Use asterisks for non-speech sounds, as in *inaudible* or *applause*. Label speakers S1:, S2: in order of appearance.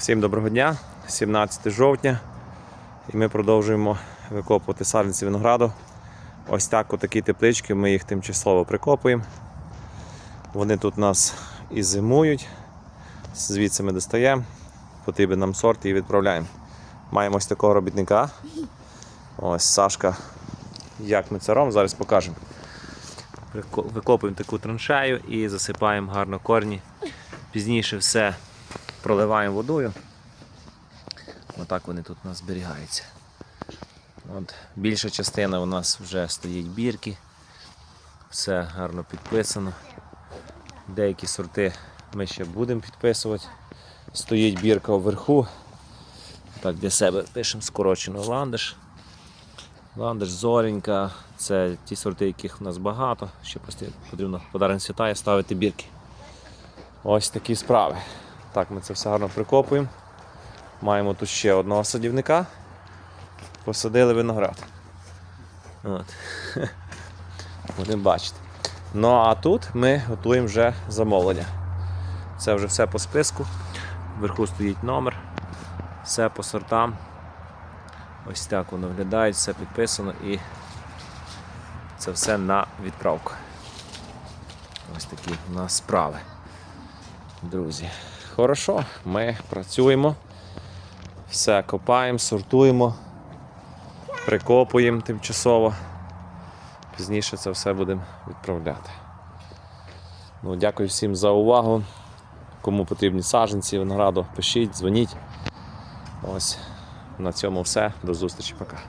S1: Всім доброго дня, 17 жовтня. І ми продовжуємо викопувати саджанці винограду. Ось так, отакі теплички, ми їх тимчасово прикопуємо. Вони тут нас і зимують. Звідси ми достаємо, потрібен нам сорт і відправляємо. Маємо ось такого робітника. Ось Сашка. Як ми це робимо, зараз покажемо. Викопуємо таку траншею і засипаємо гарно корні. Пізніше все проливаємо водою. Отак вони тут у нас зберігаються. От, більша частина у нас вже стоїть бірки. Все гарно підписано. Деякі сорти ми ще будемо підписувати. Стоїть бірка вверху. Так, для себе пишемо скорочено ландиш. Ландиш, зоренька. Це ті сорти, яких у нас багато. Ще просто потрібно подарунок свята і ставити бірки. Ось такі справи. Так, ми це все гарно прикопуємо. Маємо тут ще одного садівника. Посадили виноград. От. *laughs* Будемо бачити. Ну а тут ми готуємо вже замовлення. Це вже все по списку. Вверху стоїть номер. Все по сортам. Ось так воно виглядає, все підписано і це все на відправку. Ось такі у нас справи. Друзі, хорошо, ми працюємо, все копаємо, сортуємо, прикопуємо тимчасово. Пізніше це все будемо відправляти. Ну, дякую всім за увагу. Кому потрібні саджанці, винограду, пишіть, дзвоніть. Ось на цьому все. До зустрічі, пока.